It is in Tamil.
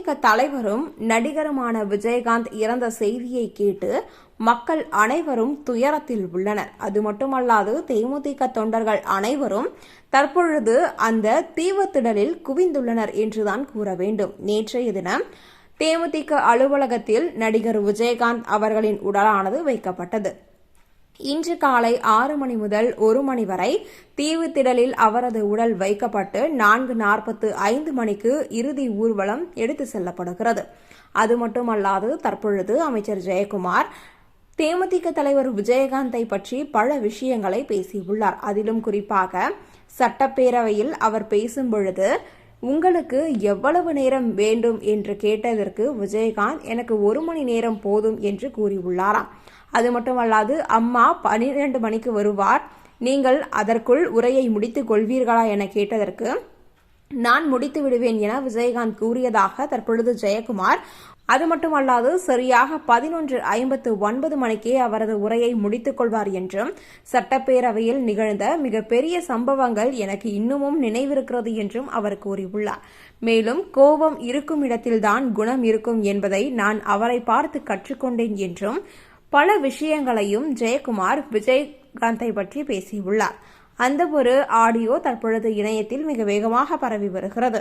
தேமுதிக தலைவரும் நடிகருமான விஜயகாந்த் இறந்த செய்தியை கேட்டு மக்கள் அனைவரும் துயரத்தில் உள்ளனர். அது மட்டுமல்லாது தேமுதிக தொண்டர்கள் அனைவரும் தற்பொழுது அந்த தீவத்திடலில் குவிந்துள்ளனர் என்றுதான் கூற வேண்டும். நேற்றைய தினம் தேமுதிக அலுவலகத்தில் நடிகர் விஜயகாந்த் அவர்களின் உடலானது வைக்கப்பட்டது. இன்று காலை ஆறு மணி முதல் ஒரு மணி வரை தீவுத்திடலில் அவரது உடல் வைக்கப்பட்டு நான்கு நாற்பத்து ஐந்து மணிக்கு இறுதி ஊர்வலம் எடுத்து செல்லப்படுகிறது. அது மட்டுமல்லாது தற்பொழுது அமைச்சர் ஜெயக்குமார் தேமுதிக தலைவர் விஜயகாந்தை பற்றி பல விஷயங்களை பேசியுள்ளார். அதிலும் குறிப்பாக சட்டப்பேரவையில் அவர் பேசும் பொழுது உங்களுக்கு எவ்வளவு நேரம் வேண்டும் என்று கேட்டதற்கு விஜயகாந்த் எனக்கு ஒரு மணி நேரம் போதும் என்று கூறியுள்ளாராம். அது மட்டுமல்லாது அம்மா பனிரெண்டு மணிக்கு வருவார். நீங்கள் அதற்குள் உரையை முடித்துக் கொள்வீர்களா என கேட்டதற்கு நான் முடித்து விடுவேன் என விஜயகாந்த் கூறியதாக தற்பொழுது ஜெயக்குமார். அது மட்டுமல்லாது சரியாக பதினொன்று ஐம்பத்து ஒன்பது மணிக்கே அவரது உரையை முடித்துக் கொள்வார் என்றும் சட்டப்பேரவையில் நிகழ்ந்த மிகப்பெரிய சம்பவங்கள் எனக்கு இன்னமும் நினைவிருக்கிறது என்றும் அவர் கூறியுள்ளார். மேலும் கோபம் இருக்கும் இடத்தில்தான் குணம் இருக்கும் என்பதை நான் அவரை பார்த்து கற்றுக்கொண்டேன் என்றும் பல விஷயங்களையும் ஜெயக்குமார் விஜயகாந்தை பற்றி பேசியுள்ளார். அந்த ஒரு ஆடியோ தற்பொழுது இணையத்தில் மிக வேகமாக பரவி வருகிறது.